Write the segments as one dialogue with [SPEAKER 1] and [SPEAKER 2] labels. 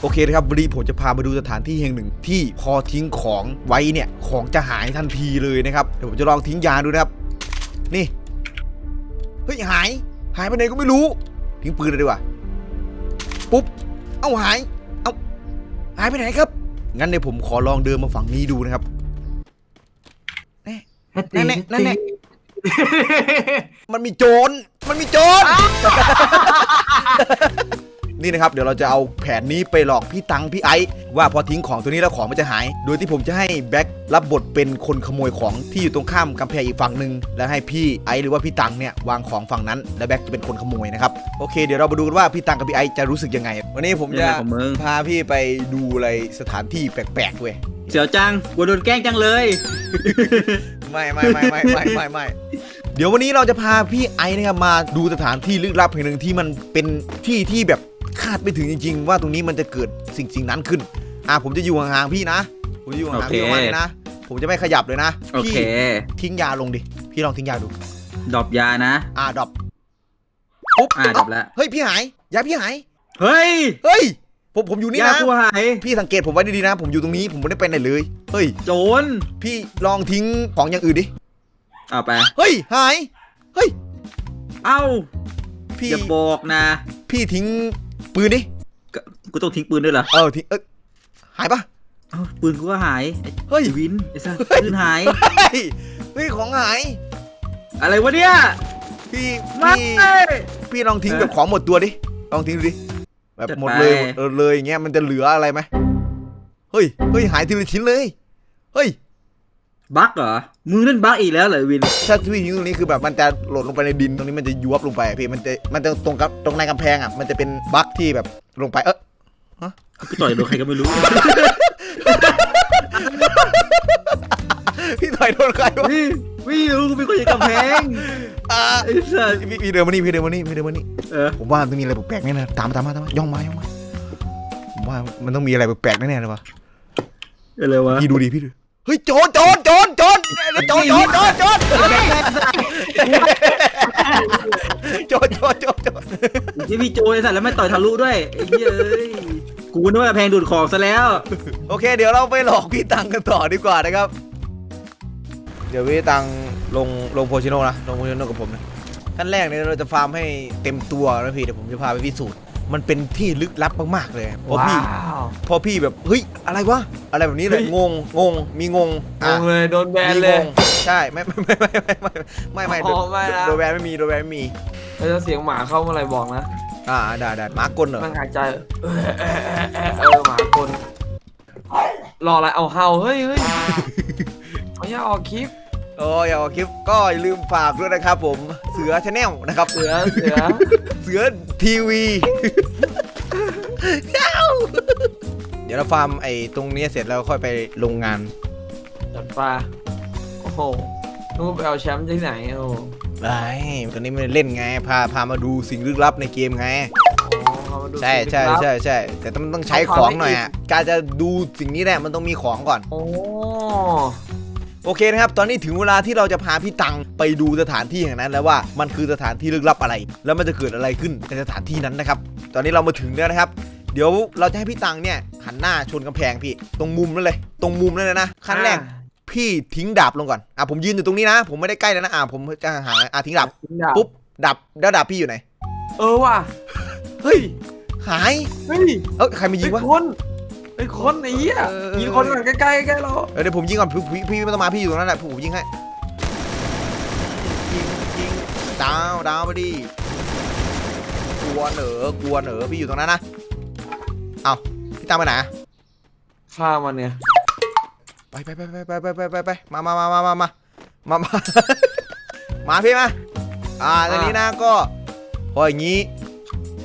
[SPEAKER 1] โอเคนะครับวันนี้ผมจะพามาดูสถานที่แห่งหนึ่ง ที่พอทิ้งของไว้เนี่ยของจะหายทันทีเลยนะครับเดี๋ยวผมจะลองทิ้งยาดูนะครับ นี่เฮ้ยหาย หายไปไหนก็ไม่รู้ ทิ้งปืนเลยดีกว่าปุ๊บเอ้าหาย เอ้าหายไปไหนครับ งั้นเดี๋ยวผมขอลองเดินมาฝั่งนี้ดูนะครับนั่นแหละนั่นแหละมันมีโจรมันมีโจร นี่นะครับเดี๋ยวเราจะเอาแผนนี้ไปหลอกพี่ตังพี่ไอซ์ว่าพอทิ้งของตัวนี้แล้วของมันจะหาย โดยที่ผมจะให้แบ็ครับบทเป็นคนขโมยของที่อยู่ตรงข้ามกำแพงอีกฝั่งหนึ่งแล้วให้พี่ไอซ์หรือว่าพี่ตังเนี่ยวางของฝั่งนั้นแล้วแบ็คจะเป็นคนขโมยนะครับโอเคเดี๋ยวเรามาดูกันว่าพี่ตังกับพี่ไอซ์จะรู้สึกยังไง วันนี้ผม
[SPEAKER 2] ยั
[SPEAKER 1] จะ
[SPEAKER 2] งไงของมึง
[SPEAKER 1] พาพี่ไปดูอะไรสถานที่แปลกๆเว้ย
[SPEAKER 2] เสียวจังกลัวโดนแกล้งจังเลย
[SPEAKER 1] ไม่ไม่ไม่ไม่ไม่ไม่ไม่เดี๋ยววันนี้เราจะพาพี่ไอซ์นะครับมาดูสถานที่ลึกลับแห่งหนึ่งที่มันเป็นที่ที่แบบ คาดไม่ถึงจริง ๆ ว่าตรงนี้มันจะเกิดสิ่งสิ่งนั้นขึ้น อะผมจะอยู่ห่างๆพี่นะ ผมจะอยู่ห่างๆพี่
[SPEAKER 2] โอเค
[SPEAKER 1] ประมาณนี้นะ ผมจะไม่ขยับเลยนะ
[SPEAKER 2] โอ
[SPEAKER 1] พี่
[SPEAKER 2] เค
[SPEAKER 1] ทิ้งยาลงดิ พี่ลองทิ้งยาดู
[SPEAKER 2] ดรอปยานะ
[SPEAKER 1] อะดรอปปุ๊บ
[SPEAKER 2] อ่าดรอปแล้ว
[SPEAKER 1] เฮ้ยพี่หาย ยาพี่หาย
[SPEAKER 2] เฮ้ย
[SPEAKER 1] เฮ้ย ผมผมอยู่นี่
[SPEAKER 2] ยา
[SPEAKER 1] นะ
[SPEAKER 2] กูหาย
[SPEAKER 1] พี่สังเกตผมไว้ดีๆนะ ผมอยู่ตรงนี้ผมไม่ได้ไปไหนเลย เฮ้ย
[SPEAKER 2] โจร
[SPEAKER 1] พี่ลองทิ้งของอย่างอื่นดิ
[SPEAKER 2] เอาไป
[SPEAKER 1] เฮ้ยหาย เฮ้ย
[SPEAKER 2] เอ้า
[SPEAKER 1] พี่
[SPEAKER 2] อย่าบอกนะ
[SPEAKER 1] พี่ทิ้ง ปืนดิ
[SPEAKER 2] ก็กูต้องทิ้งปืนด้วยเหรอ
[SPEAKER 1] เออทิ้งเอยหายปะ
[SPEAKER 2] เอ้าปืนกูก็หายไอ้
[SPEAKER 1] เฮ้ย
[SPEAKER 2] ไอ้วินไอ้สัส
[SPEAKER 1] เฮ้ย
[SPEAKER 2] ปืนหาย
[SPEAKER 1] เฮ้ยเฮ้ยของหาย
[SPEAKER 2] อะไรวะเนี่ย
[SPEAKER 1] พี่
[SPEAKER 2] ไม่
[SPEAKER 1] พี่พี่ลองทิ้ง
[SPEAKER 2] เออ
[SPEAKER 1] แบบของหมดตัวดิลองทิ้งดูดิแบบ
[SPEAKER 2] จัด
[SPEAKER 1] หมด
[SPEAKER 2] ไป
[SPEAKER 1] เลยหมดเออเลยอย่างเงี้ยมันจะเหลืออะไรไหมเฮ้ยเฮ้ยหายทีละชิ้นเลย เฮ้ย
[SPEAKER 2] บั๊กเหรอ มึงเล่นบั๊กอีกแล้วเหรอวิน
[SPEAKER 1] ถ้าพี่ทิ้งตรงนี้คือแบบมันจะหล่นลงไปในดินตรงนี้มันจะยุบลงไปอะพี่มันจะมันจะตรงกับตรงในกำแพงอะมันจะเป็นบั๊กที่แบบลงไปเออ
[SPEAKER 2] กูต่อยโดนใครก็ไม่รู้
[SPEAKER 1] พี่ต่อยโดนใครวะ
[SPEAKER 2] พี่พี่รู้กูเป็นคนอย่างกำแพง
[SPEAKER 1] อ่า
[SPEAKER 2] ไอ้สัส
[SPEAKER 1] พี่พี่เดินมานี่พี่เดินมานี่พี่เดินมานี่
[SPEAKER 2] เออ
[SPEAKER 1] ผมว่าต้องมีอะไรแปลกๆแน่ๆตามมาตามมาตามมาย่องมาย่องมาผมว่ามันต้องมีอะไรแปลกๆแน่ๆเลยวะ
[SPEAKER 2] อะไรวะ
[SPEAKER 1] พี่ดูดิพี่ดู เฮ้ยโจรโจรโจรโจรโจรโจรโจรโจรโจรโจรโจรโจร
[SPEAKER 2] ที่พี่โจไอ้สัสแล้วไม่ต่อยทะลุด้วยไอ้เหี้ยเอ้ยกูนึกว่าแพงดูดของซะแล้ว
[SPEAKER 1] โอเค เดี๋ยวเราไปหลอกพี่ตังกันต่อดีกว่านะครับ เดี๋ยวพี่ตังลงลงโพชิโน่นะลงโพชิโน่กับผมนะขั้นแรกเนี่ยเราจะฟาร์มให้เต็มตัวนะพี่เดี๋ยวผมจะพาไปพิสูจน์ มันเป็นที่ลึกลับมากๆเลยพอพี่ พอพี่แบบเฮ้ยอะไรวะอะไรแบบนี้เลยงงงงมีงง
[SPEAKER 3] งงเลยโดนแบนเลย
[SPEAKER 1] ใช่ไม่ไม่ไม่ไม่ไม่ไม่ไม่โดนแบนไม่มีโดนแบนไม่มี
[SPEAKER 3] แล้วเสียงหมาเข้าเมื่อไรบอกนะ
[SPEAKER 1] อ่าได้ได้หมากลนเหรอ
[SPEAKER 3] มันหายใจเออหมากลนรออะไรเอาเห่าเฮ้ยเฮ้ยไม่อยากออกคลิป
[SPEAKER 1] โอ้ยอย่าเอาคลิปก็อย่าลืมฝากด้วยนะครับผมเสือชาแนลนะครับ
[SPEAKER 3] เสือเสือ
[SPEAKER 1] เสือทีวีเดี๋ยวเราฟาร์มไอ้ตรงนี้เสร็จแล้วค่อยไปโรงงาน
[SPEAKER 3] จัดปลาโอ้โหนู้นไปเอาแชมป์ที่ไหนโอ้โห
[SPEAKER 1] ไอ้ตอนนี้ไม่ได้เล่นไง พาพามาดูสิ่งลึกลับในเกมไง
[SPEAKER 3] อ๋อเขามาดู
[SPEAKER 1] ใช่
[SPEAKER 3] สิ่ง
[SPEAKER 1] ใช่
[SPEAKER 3] ลึกลับ
[SPEAKER 1] ใช่ใช่แต่ต้องต้องใช้ของหน่อยอะการจะดูสิ่งนี้แหละมันต้องมีของก่อน
[SPEAKER 3] โอ้
[SPEAKER 1] โอเคนะครับ ตอนนี้ถึงเวลาที่เราจะพาพี่ตังไปดูสถานที่แห่งนั้นแล้วว่ามันคือสถานที่ลึกลับอะไร แล้วมันจะเกิดอะไรขึ้นในสถานที่นั้นนะครับ ตอนนี้เรามาถึงแล้วนะครับ เดี๋ยวเราจะให้พี่ตังเนี่ยหันหน้าชนกำแพงพี่ ตรงมุมนั่นเลย ตรงมุมนั่นเลยนะขั้นแรกพี่ทิ้งดาบลงก่อน อะผมยืนอยู่ตรงนี้นะ ผมไม่ได้ใกล้แล้วนะ อะผมจะห่างๆอะทิ้งดาบ
[SPEAKER 3] ทิ้งดาบ
[SPEAKER 1] ปุ๊บ ดับ แล้วดาบพี่อยู่ไหน
[SPEAKER 3] เออว่ะ
[SPEAKER 1] เฮ้ย หาย
[SPEAKER 3] เฮ้ย
[SPEAKER 1] เอ้ยใครมายิงวะ
[SPEAKER 3] ไอ้คน ไอ้คนไอ้เหี้ย
[SPEAKER 1] เออ
[SPEAKER 3] ยิงคนก่อนใกล้ๆใกล้ๆเรา
[SPEAKER 1] เออเดี๋ยวผมยิงก่อนพี่พี่พี่ไม่ต้องมาพี่อยู่ตรงนั้นแหละผมยิงให้ยิงยิงดาวดาวไปดิกลัวเหนอกลัวเหนอพี่อยู่ตรงนั้นนะเอาพี่ตามไปไหนอะ
[SPEAKER 3] ฆ่ามันเนี่ย
[SPEAKER 1] ไปไปไปไปไปไปไปไปมามามามามามามามา มาพี่มาอ่าตอนนี้นะก็พออย่างนี้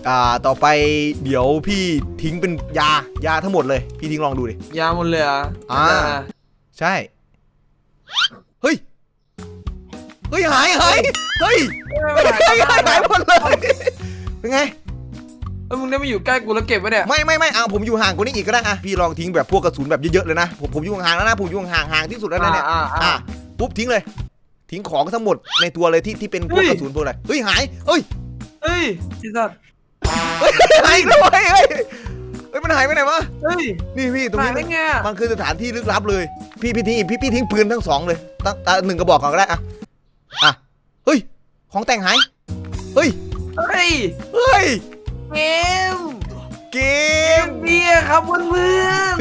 [SPEAKER 1] อ่าต่อไปเดี๋ยวพี่ทิ้งเป็นยายาทั้งหมดเลย พี่ทิ้งลองดูดิ
[SPEAKER 3] ยาหมดเลยเหรอะ
[SPEAKER 1] อ่า ใช่ เฮ้ย เฮ้ยหายหายเฮ้ยเฮ้ยหายหายหายหมดเลย เป็นไง
[SPEAKER 3] เอ้ยมึงได้มาอยู่ใกล้กูแล้วเก็บไว้เนี่ย
[SPEAKER 1] ไม่ไม่ไม่เอาผมอยู่ห่างกว่านี้อีกก็ได้อะพี่ลองทิ้งแบบพวกกระสุนแบบเยอะๆเลยนะ ผมผมอยู่ห่างๆแล้วนะผมอยู่ห่างห่างที่สุดแล้วนะเนี่ย
[SPEAKER 3] อ่าอ่า
[SPEAKER 1] อะ
[SPEAKER 3] อ่า
[SPEAKER 1] ปุ๊บทิ้งเลย ทิ้งของทั้งหมดในตัวเลยที่ที่เป็นพวก
[SPEAKER 3] เฮ้ย
[SPEAKER 1] กระสุนพวกอะไรเฮ้ยหายเฮ้ย
[SPEAKER 3] เฮ้ยไอ้สัตว์
[SPEAKER 1] เฮ้ยหายอีกแล้วเฮ้ยเฮ้ยเฮ้ยมันหายไปไหนวะ
[SPEAKER 3] เฮ้ย
[SPEAKER 1] นี่พี่ตรง
[SPEAKER 3] หาย
[SPEAKER 1] นี้
[SPEAKER 3] ได้ไงอะ
[SPEAKER 1] มันคือสถานที่ลึกลับเลย พี่พี่ทิ้งพี่พี่ทิ้งปืนทั้งสองเลยตั้งอะหนึ่งกระบอกก่อนก็ได้อะอะเฮ้ยของแต่งหายเฮ้ย
[SPEAKER 3] เฮ้ย
[SPEAKER 1] เฮ้ย
[SPEAKER 3] เกม
[SPEAKER 1] เก
[SPEAKER 3] เก
[SPEAKER 1] ม
[SPEAKER 3] มดีอะครับเพื่อน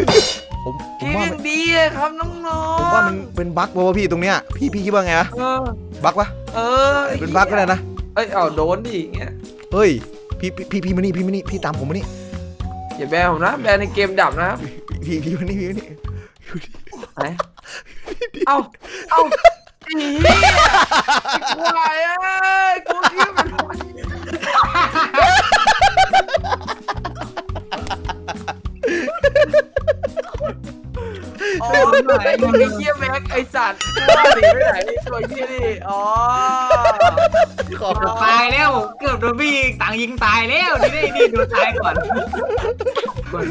[SPEAKER 1] ผมผ
[SPEAKER 3] ๆเก
[SPEAKER 1] มว่ามมัน
[SPEAKER 3] ดีอะครับน้องๆ
[SPEAKER 1] ผมว่ามันเป็นบั๊กป่าวะพี่ตรงเนี้ยพี่พี่คิดว่าไงอะ
[SPEAKER 3] เออ
[SPEAKER 1] บั๊กปะ
[SPEAKER 3] เออ
[SPEAKER 1] เป็นบั๊กก็ได้นะ
[SPEAKER 3] เอ้ยเอาโดนดิอย่างเงี้ย
[SPEAKER 1] เฮ้ย พี่พี่พี่พี่มานี่พี่มานี่พี่ตามผมมานี่
[SPEAKER 3] อย่าแบนผมนะแบนในเกมดับนะครับ
[SPEAKER 1] พี่พี่มานี่พี่มานี่
[SPEAKER 3] ไหนเอ้าเอ้าไอ้เหี้ยไอ้ควายเอ้ยกูคิดว่ามันอ๋อไหนมันไอ้เหี้ยแม็กไอ้สัตว์กูว่าหนีไปไหนตัวเหี้ยนี่อ๋อ
[SPEAKER 1] ขอบ
[SPEAKER 2] เกือบตายแล้ว เกือบโดนพี่ต่างยิงตายแล้วนี่นี่นี่โดนตายก่อน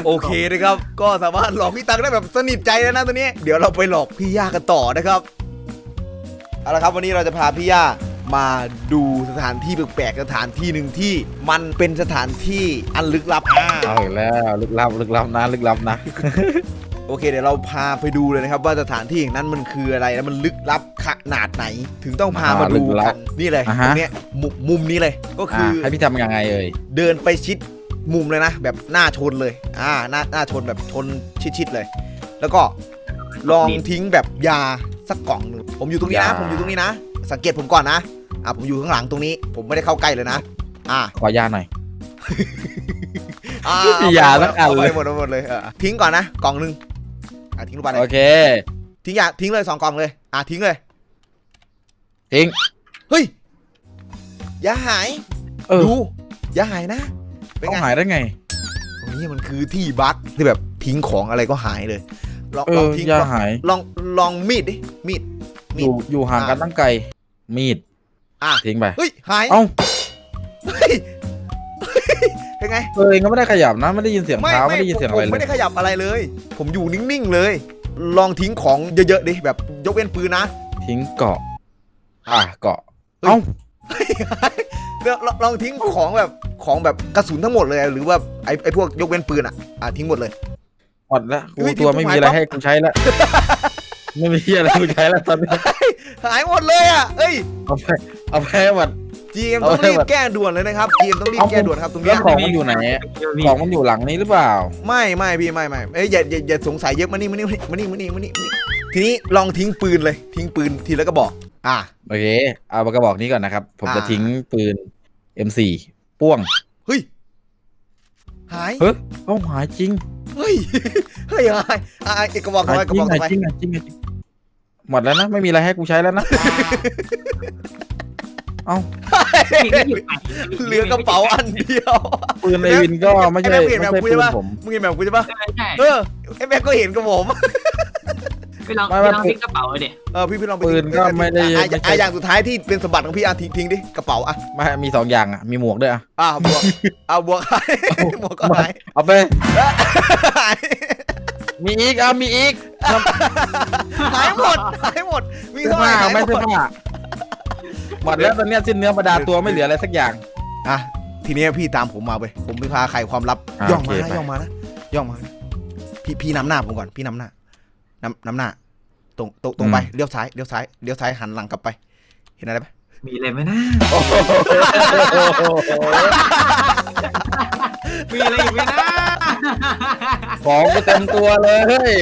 [SPEAKER 1] โอเคนะครับ ก็สามารถหลอกพี่ตังได้แบบสนิทใจแล้วนะตัวนี้ เดี๋ยวเราไปหลอกพี่ย่ากันต่อนะครับ เอาละครับวันนี้เราจะพาพี่ย่ามาดูสถานที่แปลกๆสถานที่หนึ่งที่มันเป็นสถานที่อันลึกลับอ่า
[SPEAKER 4] เอาอีกแล้วลึกลับลึกลับนะลึกลับนะ
[SPEAKER 1] โอเคเดี๋ยวเราพาไปดูเลยนะครับ ว่าสถานที่อย่างนั้นมันคืออะไรแล้วมันลึกลับขนาดไหน ถึงต้องพามาดูกันนี่เลย
[SPEAKER 4] อ่า
[SPEAKER 1] ต
[SPEAKER 4] ฮะ
[SPEAKER 1] รงเนี้ยมุมมุมนี้เลยก็คืออ
[SPEAKER 4] ให้พี่ทำยังไงเอ่ย
[SPEAKER 1] เดินไปชิดมุมเลยนะ แบบหน้าชนเลย อ่าหน้าหน้าชนแบบชนชิดๆเลย แล้วก็ลองทิ้งแบบยาสักกล่องหนึ่งผมอยู่ตรงนี้นะผมอยู่ตรงนี้นะ สังเกตผมก่อนนะอ่าผมอยู่ข้างหลังตรงนี้ ผมไม่ได้เข้าใกล้เลยนะ อ่า
[SPEAKER 4] ขอยาหน่อย
[SPEAKER 1] อ่า
[SPEAKER 4] มียาสักอันเลยา
[SPEAKER 1] ไปหมดเอาไปหมดเลยเออทิ้งก่อนนะกล่องหนึง อ่าทิ้งลงไปเล
[SPEAKER 4] โอยเค
[SPEAKER 1] ทิ้งยาทิ้งเลยสองกล่องเลย อ่าทิ้งเลย
[SPEAKER 4] ทิ้ง
[SPEAKER 1] เฮ้ยยาหาย
[SPEAKER 4] เออ
[SPEAKER 1] ดูยาหายนะ เป็น
[SPEAKER 4] ต้อง
[SPEAKER 1] ไง
[SPEAKER 4] หายได้ไง
[SPEAKER 1] ตรงนี้มันคือที่บั๊กที่แบบทิ้งของอะไรก็หายเลย ลอง
[SPEAKER 4] เอ
[SPEAKER 1] ลอง
[SPEAKER 4] อ
[SPEAKER 1] ทิ้ง
[SPEAKER 4] ยา
[SPEAKER 1] ลอง
[SPEAKER 4] หาย
[SPEAKER 1] ลองลองมีดดิ มีด มี
[SPEAKER 4] อ
[SPEAKER 1] ด
[SPEAKER 4] ยู่อยู่ห่างกันตั้งไกล มีด
[SPEAKER 1] อะ
[SPEAKER 4] ทิ้งไป
[SPEAKER 1] เฮ้ย หาย
[SPEAKER 4] เอ้า
[SPEAKER 1] เฮ้ยเฮ้ย เป็นไง
[SPEAKER 4] เออเองก็ไม่ได้ขยับนะไม่ได้ยินเสียงเท้าไม่ได้ยินเสียง
[SPEAKER 1] ผ
[SPEAKER 4] อะไร
[SPEAKER 1] ม
[SPEAKER 4] เล
[SPEAKER 1] ไม่
[SPEAKER 4] ย
[SPEAKER 1] ได้ขยับอะไรเลย ผมอยู่นิ่งๆเลย ลองทิ้งของเยอะๆดิแบบยกเว้นปืนนะ
[SPEAKER 4] ทิ้งเกาะ อะเกาะ
[SPEAKER 1] เฮ้ย
[SPEAKER 4] เอ้า
[SPEAKER 1] เดี๋ยวลองลองทิ้งของแบบของแบบกระสุนทั้งหมดเลยหรือว่าไอ้ไอ้พวกยกเว้นปืนอะอะทิ้งหมดเลย
[SPEAKER 4] หมดแล้วกู
[SPEAKER 1] เฮ้ย
[SPEAKER 4] ตัว
[SPEAKER 1] ทิ้ง
[SPEAKER 4] ไม่มีอะไร
[SPEAKER 1] หายปั๊บ
[SPEAKER 4] ให้กูใช้แล้วไม่มีอะไรให้กูใช้แล้วตอนนี้
[SPEAKER 1] หายหมดเลยอะเอ้ย
[SPEAKER 4] เอาไปเอาไปให้หมด
[SPEAKER 1] GM
[SPEAKER 4] เอา
[SPEAKER 1] ต้อง
[SPEAKER 4] ให้
[SPEAKER 1] รีบ
[SPEAKER 4] หมด
[SPEAKER 1] แก้ด่วนเลยนะครับ GM ต้องรีบ
[SPEAKER 4] เอา
[SPEAKER 1] แก้ด่วนครับตรง
[SPEAKER 4] แล้
[SPEAKER 1] เนี้
[SPEAKER 4] วยของมันอยู่ไหนของมันอยู่หลังนี้หรือเปล่า
[SPEAKER 1] ไม่ไม่พี่ไม่ไม่เอ้ยอย่าอย่าอย่าสงสัยเยอะมานี่มานี่มานี่มานี่มานี่มานี่ทีนี้ลองทิ้งปืนเลย ทิ้งปืนทีละก็บอก อะ
[SPEAKER 4] โอเค เอากระบอกนี้ก่อนนะครับ ผมจะ
[SPEAKER 1] อ่า
[SPEAKER 4] ทิ้งปืน M4 ป้วง
[SPEAKER 1] เฮ้ยหาย
[SPEAKER 4] เฮ้ยเอ้าหายจริง
[SPEAKER 1] เฮ้ยเฮ้ยหายอะเอกระบอกต่อ
[SPEAKER 4] หาย
[SPEAKER 1] ไปก
[SPEAKER 4] จ
[SPEAKER 1] ระ
[SPEAKER 4] ริ
[SPEAKER 1] บ
[SPEAKER 4] ง
[SPEAKER 1] อก
[SPEAKER 4] หา
[SPEAKER 1] ต่อไป
[SPEAKER 4] ยจริงหายจริงหายจริงหมดแล้วนะ ไม่มีอะไรให้กูใช้แล้วนะ เอ้า
[SPEAKER 1] เหลือกระเป๋าอันเดียว
[SPEAKER 4] ปืนไอวินก็ไม่ใช่
[SPEAKER 1] ไอ้
[SPEAKER 4] ไม่
[SPEAKER 1] แม็กเห็นแบบ
[SPEAKER 4] ใช่
[SPEAKER 1] กู
[SPEAKER 4] ปื
[SPEAKER 1] ใช่
[SPEAKER 4] น
[SPEAKER 1] ปะ
[SPEAKER 4] ผม
[SPEAKER 1] มึงเห็นแบบกูใช่ปะ
[SPEAKER 2] ใช่ใช่
[SPEAKER 1] เออไอ้แม็กก็เห็นกับผม
[SPEAKER 2] ไปลอง
[SPEAKER 4] ไม่
[SPEAKER 2] ไป
[SPEAKER 4] ว่า
[SPEAKER 2] ลองทิ้งกระเป๋าเด็
[SPEAKER 1] เออพี่พี่ลองไป
[SPEAKER 4] ปืนก็ไม่ได้
[SPEAKER 1] อะ
[SPEAKER 4] ไม่
[SPEAKER 1] อะ
[SPEAKER 4] ใช่
[SPEAKER 1] อะอย่างสุดท้ายที่เป็นสมบัติของพี่อะทิ้งทิ้งดิกระเป๋าอะ
[SPEAKER 4] ไม่มีสองอย่างอะมีหมวกด้วยอะ
[SPEAKER 1] อะบวกอะบวกหายบวกก็หาย
[SPEAKER 4] เอาไป
[SPEAKER 1] หาย
[SPEAKER 4] มีอีกอะมีอีก
[SPEAKER 1] หายหมดหายหมดมี
[SPEAKER 4] เสื้อ
[SPEAKER 1] เท่าไหร่
[SPEAKER 4] ผ้า
[SPEAKER 1] หายห
[SPEAKER 4] ไม่
[SPEAKER 1] ม
[SPEAKER 4] เสื้อ
[SPEAKER 1] ด
[SPEAKER 4] ผ้า หมดแล้วตอนเนี้ยสิ้นเนื้อประดาตัวไม่เหลืออะไรสักอย่าง
[SPEAKER 1] อะทีนี้พี่ตามผมมาเว้ยผมไปพาใครความลับ
[SPEAKER 4] อะ
[SPEAKER 1] ย่องมา
[SPEAKER 4] โอเค
[SPEAKER 1] นะ
[SPEAKER 4] ไป
[SPEAKER 1] ย่องมานะย่องมานะพี่พี่นำหน้าผมก่อนพี่นำหน้านำนำหน้า ตรงตรงตรงไปเลี้ยวซ้ายเลี้ยวซ้ายเลี้ยวซ้ายหันหลังกลับไป เห็นอะไรไหม
[SPEAKER 2] มีอะไรไหมนะ
[SPEAKER 4] โอ้โห
[SPEAKER 2] มีอะไรอีกไหมนะ
[SPEAKER 4] ของกูเต็มตัวเลย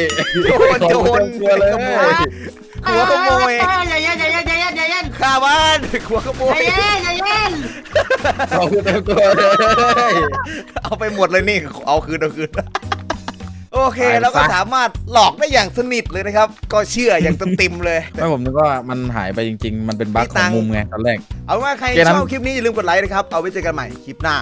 [SPEAKER 1] โจรโจ
[SPEAKER 4] ของ
[SPEAKER 1] ร
[SPEAKER 4] กูเต็มตัวเลย
[SPEAKER 1] ขโมยหัวขโมย
[SPEAKER 2] อย่าเย็นอย่าเย็นอย่าเย็นอย่า เย็น
[SPEAKER 1] ข้าบ้านหัวขโม
[SPEAKER 2] อย่ายเย็นอย่าเย็น
[SPEAKER 4] ของกูเต็มตัวเลย
[SPEAKER 1] เอาไปหมดเลยนี่ เอาคืนเอาคืน โอเค
[SPEAKER 4] ไป
[SPEAKER 1] แล้วก็
[SPEAKER 4] ซะ
[SPEAKER 1] สามารถหลอกได้อย่างสนิทเลยนะครับ ก็เชื่ออย่างเต็มๆเลย
[SPEAKER 4] ไม่ผมนึกว่ามันหายไปจริง ๆ มันเป็นบั๊ก
[SPEAKER 1] มี
[SPEAKER 4] ข
[SPEAKER 1] ตั
[SPEAKER 4] อง
[SPEAKER 1] งค์
[SPEAKER 4] มุมไงตอนแรก
[SPEAKER 1] เอาว่าใคร
[SPEAKER 4] โอเคนะ
[SPEAKER 1] ชอบคลิปนี้อย่าลืมกดไลค์นะครับ เอาไว้เจอกันใหม่คลิปหน้า